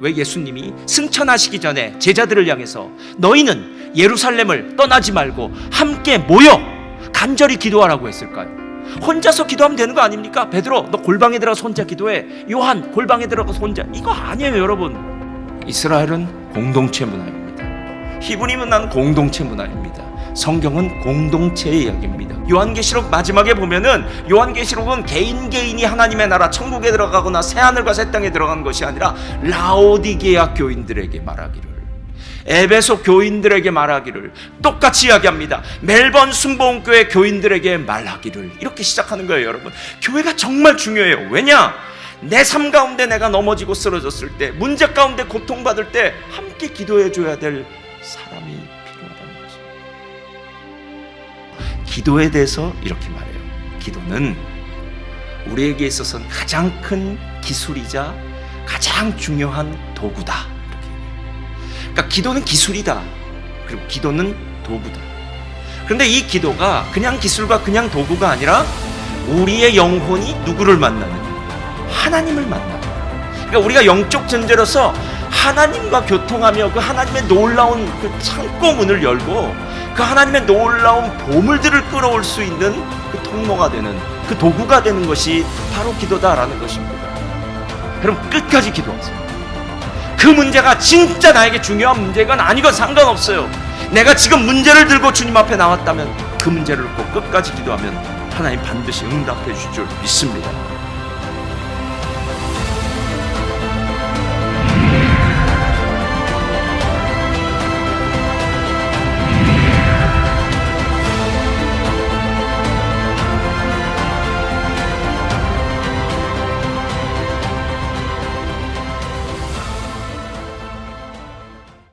왜 예수님이 승천하시기 전에 제자들을 향해서 너희는 예루살렘을 떠나지 말고 함께 모여 간절히 기도하라고 했을까요? 혼자서 기도하면 되는 거 아닙니까? 베드로 너 골방에 들어가서 혼자 기도해. 요한 골방에 들어가서 혼자. 이거 아니에요, 여러분. 이스라엘은 공동체 문화입니다. 히브리 문화는 공동체 문화입니다. 성경은 공동체의 이야기입니다. 요한계시록 마지막에 보면은 요한계시록은 개인 개인이 하나님의 나라 천국에 들어가거나 새 하늘과 새 땅에 들어간 것이 아니라 라오디게아 교인들에게 말하기를 에베소 교인들에게 말하기를 똑같이 이야기합니다. 멜번 순복음교회 교인들에게 말하기를 이렇게 시작하는 거예요, 여러분. 교회가 정말 중요해요. 왜냐? 내 삶 가운데 내가 넘어지고 쓰러졌을 때, 문제 가운데 고통받을 때 함께 기도해 줘야 될 사람이 필요하다는 거죠. 기도에 대해서 이렇게 말해요. 기도는 우리에게 있어서는 가장 큰 기술이자 가장 중요한 도구다. 이렇게. 그러니까 기도는 기술이다. 그리고 기도는 도구다. 그런데 이 기도가 그냥 기술과 그냥 도구가 아니라 우리의 영혼이 누구를 만나느냐? 하나님을 만나는. 그러니까 우리가 영적 존재로서 하나님과 교통하며 그 하나님의 놀라운 그 창고 문을 열고 그 하나님의 놀라운 보물들을 끌어올 수 있는 그 통로가 되는 그 도구가 되는 것이 바로 기도다라는 것입니다. 여러분 끝까지 기도하세요. 그 문제가 진짜 나에게 중요한 문제가 아니건 상관없어요. 내가 지금 문제를 들고 주님 앞에 나왔다면 그 문제를 꼭 끝까지 기도하면 하나님 반드시 응답해 주실 줄 믿습니다.